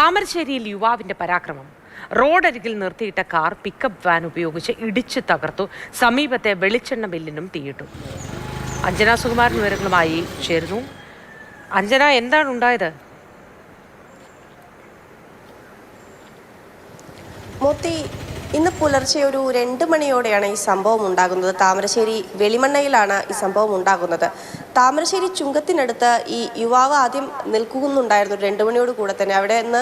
താമരശ്ശേരിയിൽ യുവാവിന്റെ പരാക്രമം. റോഡരികിൽ നിർത്തിയിട്ട കാർ പിക്കപ്പ് വാൻ ഉപയോഗിച്ച് ഇടിച്ചു തകർത്തു. സമീപത്തെ വെളിച്ചെണ്ണ ബില്ലിനും തീയിട്ടു. അഞ്ജന സുകുമാരൻ വിവരങ്ങളുമായി ചേരുന്നു. അഞ്ജന എന്താണ് ഉണ്ടായത്? മോത്തി ഇന്ന് പുലർച്ചെ ഒരു രണ്ട് മണിയോടെയാണ് ഈ സംഭവം ഉണ്ടാകുന്നത്. താമരശ്ശേരി വെളിമണ്ണയിലാണ് ഈ സംഭവം ഉണ്ടാകുന്നത്. താമരശ്ശേരി ചുങ്കത്തിനടുത്ത് ഈ യുവാവ് ആദ്യം നിൽക്കുന്നുണ്ടായിരുന്നു രണ്ടു മണിയോട് കൂടെ തന്നെ. അവിടെ നിന്ന്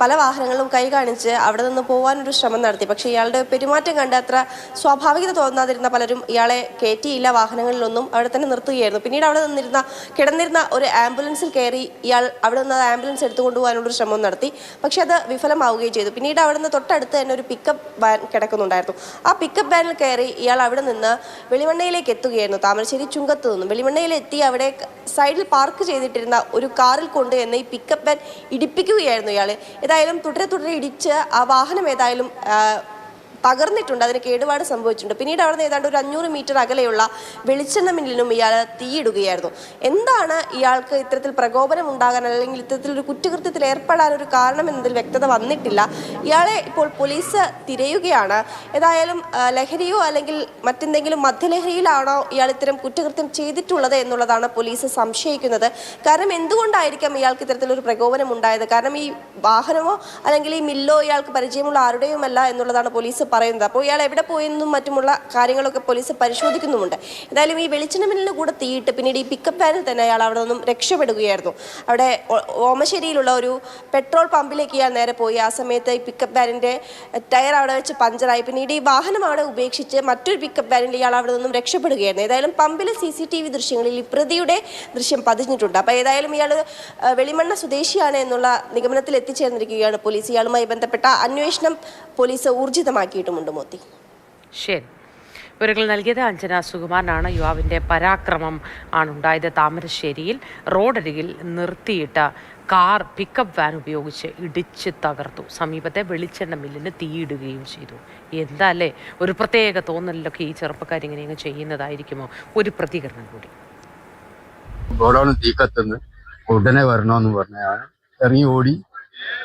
പല വാഹനങ്ങളും കൈ കാണിച്ച് അവിടെ നിന്ന് പോകാനൊരു ശ്രമം നടത്തി. പക്ഷേ ഇയാളുടെ പെരുമാറ്റം കണ്ട് അത്ര സ്വാഭാവികത തോന്നാതിരുന്ന പലരും ഇയാളെ കയറ്റിയില്ല വാഹനങ്ങളിലൊന്നും അവിടെ തന്നെ നിർത്തുകയായിരുന്നു. പിന്നീട് അവിടെ നിന്നിരുന്ന കിടന്നിരുന്ന ഒരു ആംബുലൻസിൽ കയറി ഇയാൾ അവിടെ നിന്ന് ആംബുലൻസ് എടുത്തുകൊണ്ട് പോകാനുള്ള ശ്രമം നടത്തി. പക്ഷെ അത് വിഫലമാവുകയും ചെയ്തു. പിന്നീട് അവിടെ നിന്ന് തൊട്ടടുത്ത് തന്നെ ഒരു പിക്കപ്പ് വാൻ കിടക്കുന്നുണ്ടായിരുന്നു. ആ പിക്കപ്പ് വാനിൽ കയറി ഇയാൾ അവിടെ നിന്ന് വെളിമണ്ണയിലേക്ക് എത്തുകയായിരുന്നു താമരശ്ശേരി ചുങ്കത്ത് നിന്നും. വെളിമണ്ണയിൽ എത്തി അവിടെ സൈഡിൽ പാർക്ക് ചെയ്തിട്ടിരുന്ന ഒരു കാറിൽ കൊണ്ട് എന്ന് ഈ പിക്കപ്പ് ഇടിപ്പിക്കുകയായിരുന്നു ഇയാൾ ഏതായാലും തുടരെ തുടരെ ഇടിച്ച് ആ വാഹനം ഏതായാലും തകർന്നിട്ടുണ്ട്. അതിന് കേടുപാട് സംഭവിച്ചിട്ടുണ്ട്. പിന്നീട് അവിടെ നിന്ന് ഏതാണ്ട് ഒരു അഞ്ഞൂറ് മീറ്റർ അകലെയുള്ള വെളിച്ചെണ്ണ മില്ലിലും ഇയാൾ തീയിടുകയായിരുന്നു. എന്താണ് ഇയാൾക്ക് ഇത്തരത്തിൽ പ്രകോപനം ഉണ്ടാകാൻ അല്ലെങ്കിൽ ഇത്തരത്തിലൊരു കുറ്റകൃത്യത്തിൽ ഏർപ്പെടാൻ ഒരു കാരണം എന്നതിൽ വ്യക്തത വന്നിട്ടില്ല. ഇയാളെ ഇപ്പോൾ പോലീസ് തിരയുകയാണ്. ഏതായാലും ലഹരിയോ അല്ലെങ്കിൽ മറ്റെന്തെങ്കിലും മദ്യലഹരിയിലാണോ ഇയാൾ ഇത്തരം കുറ്റകൃത്യം ചെയ്തിട്ടുള്ളത് എന്നുള്ളതാണ് പോലീസ് സംശയിക്കുന്നത്. കാരണം എന്തുകൊണ്ടായിരിക്കാം ഇയാൾക്ക് ഇത്തരത്തിലൊരു പ്രകോപനം ഉണ്ടായത്? കാരണം ഈ വാഹനമോ അല്ലെങ്കിൽ ഈ മില്ലോ ഇയാൾക്ക് പരിചയമുള്ള ആരുടെയുമല്ല എന്നുള്ളതാണ് പോലീസ് പറയുന്നത്. അപ്പോൾ ഇയാൾ എവിടെ പോയെന്നും മറ്റുമുള്ള കാര്യങ്ങളൊക്കെ പോലീസ് പരിശോധിക്കുന്നുമുണ്ട്. എന്തായാലും ഈ വെളിച്ചെണ്ണ മില്ലിന് കൂടെ തീയിട്ട് പിന്നീട് ഈ പിക്കപ്പ് വാനിൽ തന്നെ അയാൾ അവിടെ നിന്നും രക്ഷപ്പെടുകയായിരുന്നു. അവിടെ ഓമശ്ശേരിയിലുള്ള ഒരു പെട്രോൾ പമ്പിലേക്ക് ഇയാൾ നേരെ പോയി. ആ സമയത്ത് ഈ പിക്കപ്പ് വാനിന്റെ ടയർ അവിടെ വെച്ച് പഞ്ചറായി പിന്നീട് ഈ വാഹനം അവിടെ ഉപേക്ഷിച്ച് മറ്റൊരു പിക്കപ്പ് വാനിൽ ഇയാൾ അവിടെ നിന്നും രക്ഷപ്പെടുകയായിരുന്നു. ഏതായാലും പമ്പിലെ സി സി ടി വി ദൃശ്യങ്ങളിൽ ഈ പ്രതിയുടെ ദൃശ്യം പതിഞ്ഞിട്ടുണ്ട്. അപ്പോൾ ഏതായാലും ഇയാൾ വെളിമണ്ണ സ്വദേശിയാണ് എന്നുള്ള നിഗമനത്തിൽ എത്തിച്ചേർന്നിരിക്കുകയാണ് പോലീസ്. ഇയാളുമായി ബന്ധപ്പെട്ട അന്വേഷണം പോലീസ് ഊർജിതമാക്കിയിട്ടുമുണ്ട് മോത്തി. ശരി. വിവരങ്ങൾ നൽകിയത് അഞ്ജന സുകുമാരനാണ്. യുവാവിന്റെ പരാക്രമം ആണുണ്ടായത്. താമരശ്ശേരിയിൽ റോഡരികിൽ നിർത്തിയിട്ട കാർ പിക്കപ്പ് വാൻ ഉപയോഗിച്ച് ഇടിച്ച് തകർത്തു. സമീപത്തെ വെളിച്ചെണ്ണ മില്ലിന് തീയിടുകയും ചെയ്തു. എന്താല്ലേ ഒരു പ്രത്യേക തോന്നലിലൊക്കെ ഈ ചെറുപ്പക്കാർ ഇങ്ങനെയൊക്കെ ചെയ്യുന്നതായിരിക്കുമോ? ഒരു പ്രതികരണം കൂടി. തീ കത്തുന്നു. ഉടനെ വരണമെന്ന് പറഞ്ഞാണ് ഇറങ്ങി ഓടി.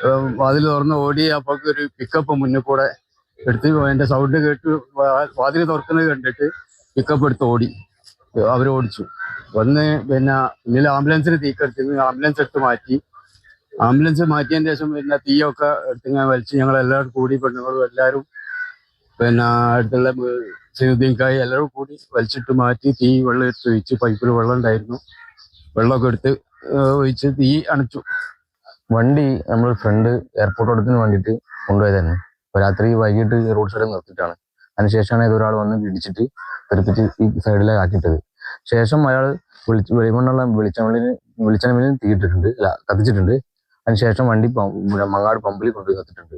അതിൽ വാതിൽ തുറന്ന് ഓടി. അപ്പൊ ഒരു പിക്കപ്പ് മുന്നിൽ കൂടെ എടുത്ത് എന്റെ സൗണ്ട് കേട്ട് വാതിൽ തുറക്കുന്നത് കണ്ടിട്ട് പിക്കപ്പ് എടുത്ത് ഓടി. അവർ ഓടിച്ചു. വന്ന് പിന്നെ ഇന്നലെ ആംബുലൻസിന് തീക്കെടുത്തി. ആംബുലൻസ് എടുത്ത് മാറ്റി. ആംബുലൻസ് മാറ്റിയതിന് ശേഷം പിന്നെ തീയൊക്കെ എടുത്ത് ഞാൻ വലിച്ച് ഞങ്ങൾ എല്ലാവരും കൂടി പെണ്ണുങ്ങളും എല്ലാവരും പിന്നെ അടുത്തുള്ള സീതിൻകായി എല്ലാവരും കൂടി വലിച്ചിട്ട് മാറ്റി തീ വെള്ളം എടുത്ത് ഒഴിച്ച് പൈപ്പിൽ വെള്ളം ഉണ്ടായിരുന്നു. വെള്ളമൊക്കെ എടുത്ത് ഒഴിച്ച് തീ അണച്ചു. വണ്ടി നമ്മൾ ഫ്രണ്ട് എയർപോർട്ട് അടുത്തിന് വേണ്ടിയിട്ട് കൊണ്ടുപോയതായിരുന്നു രാത്രി വൈകിട്ട് റോഡ് സൈഡിൽ നിർത്തിയിട്ടാണ്. അതിനുശേഷമാണ് ഇതൊരാൾ വന്ന് ഇടിച്ചിട്ട് തെറിപ്പിച്ച് ഈ സൈഡിലെ ആക്കിയിട്ടത്. ശേഷം അയാൾ വിളിച്ച് വെളിമണ്ണുള്ള വെളിച്ചമില്ലിന് വെളിച്ചമില്ലിന് തീയിട്ടിട്ടുണ്ട് അല്ല കത്തിച്ചിട്ടുണ്ട്. അതിനുശേഷം വണ്ടി മങ്ങാട് പമ്പിൽ കൊണ്ടുപോയി കത്തിട്ടുണ്ട്